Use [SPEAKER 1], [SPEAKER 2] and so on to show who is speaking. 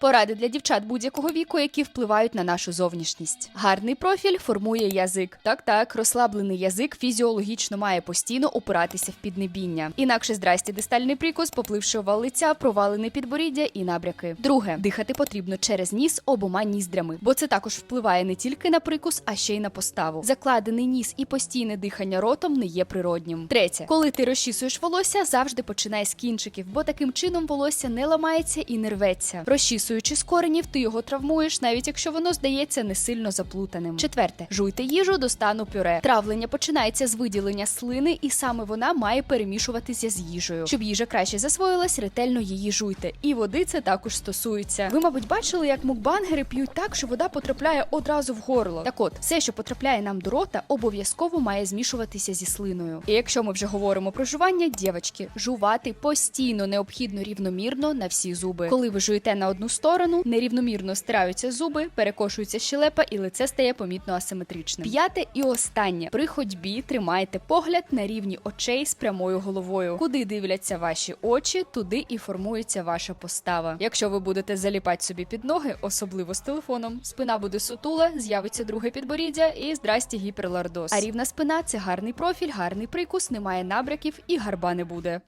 [SPEAKER 1] Поради для дівчат будь-якого віку, які впливають на нашу зовнішність. Гарний профіль формує язик. Так, так, розслаблений язик фізіологічно має постійно опиратися в піднебіння. Інакше здрасті дистальний прикус, попливши овал лиця, провалене підборіддя і набряки. Друге, дихати потрібно через ніс обома ніздрями, бо це також впливає не тільки на прикус, а ще й на поставу. Закладений ніс і постійне дихання ротом не є природнім. Третє, коли ти розчісуєш волосся, завжди починай з кінчиків, бо таким чином волосся не ламається і не рветься. Розчісуючи з коренів, ти його травмуєш, навіть якщо воно здається не сильно заплутаним. Четверте, жуйте їжу до стану пюре. Травлення починається з виділення слини, і саме вона має перемішуватися з їжею. Щоб їжа краще засвоїлась, ретельно її жуйте. І води це також стосується. Ви, мабуть, бачили, як мукбангери п'ють так, що вода потрапляє одразу в горло. Так от, все, що потрапляє нам до рота, обов'язково має змішуватися зі слиною. І якщо ми вже говоримо про жування, дівчатки, жувати постійно необхідно рівномірно на всі зуби. Коли ви жуєте на одну сторону, нерівномірно стираються зуби, перекошується щелепа і лице стає помітно асиметричним. П'яте і останнє при ходьбі тримайте погляд на рівні очей з прямою головою. Куди дивляться ваші очі, туди і формується ваша постава. Якщо ви будете заліпати собі під ноги, особливо з телефоном, спина буде сутула, з'явиться друге підборіддя і здрасті гіперлордоз. А рівна спина це гарний профіль, гарний прикус, немає набряків і гарба не буде.